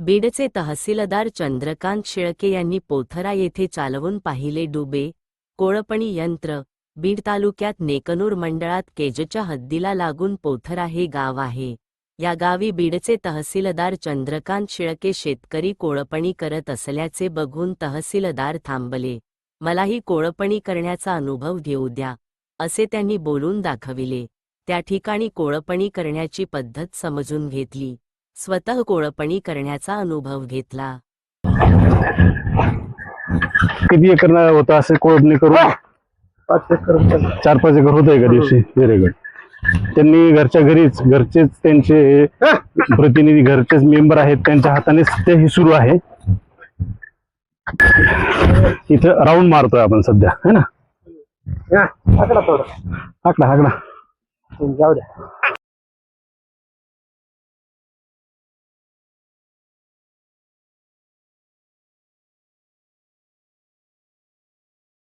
बीडचे तहसीलदार चंद्रकांत शेळके यांनी पोथरा येथे चालवून पाहिले डुबे कोळपणी यंत्र. बीड तालुक्यात नेकनूर मंडळात केजच्या हद्दीला लागून पोथरा हे गाव आहे. या गावी बीडचे तहसीलदार चंद्रकांत शेळके शेतकरी कोळपणी करत असल्याचे बघून तहसीलदार थांबले. मलाही कोळपणी करण्याचा अनुभव घेऊ द्या असे त्यांनी बोलून दाखविले. त्या ठिकाणी कोळपणी करण्याची पद्धत समजून घेतली. स्वतः कोळपणी करण्याचा अनुभव घेतला. किती एकर होतं? असे कोळपणी करून? पाच एकर चार पाच एकर होतं एका दिवशी? Very good. त्यांनी घरच्या घरीच घरचेच त्यांचे प्रतिनिधी घरचेच मेंबर आहेत. त्यांच्या हातानेच ते हे सुरू आहे. इथं राऊंड मारतोय आपण सध्या. है ना? हा, आकडा थोडं. आकडा आकडा जाऊ द्या.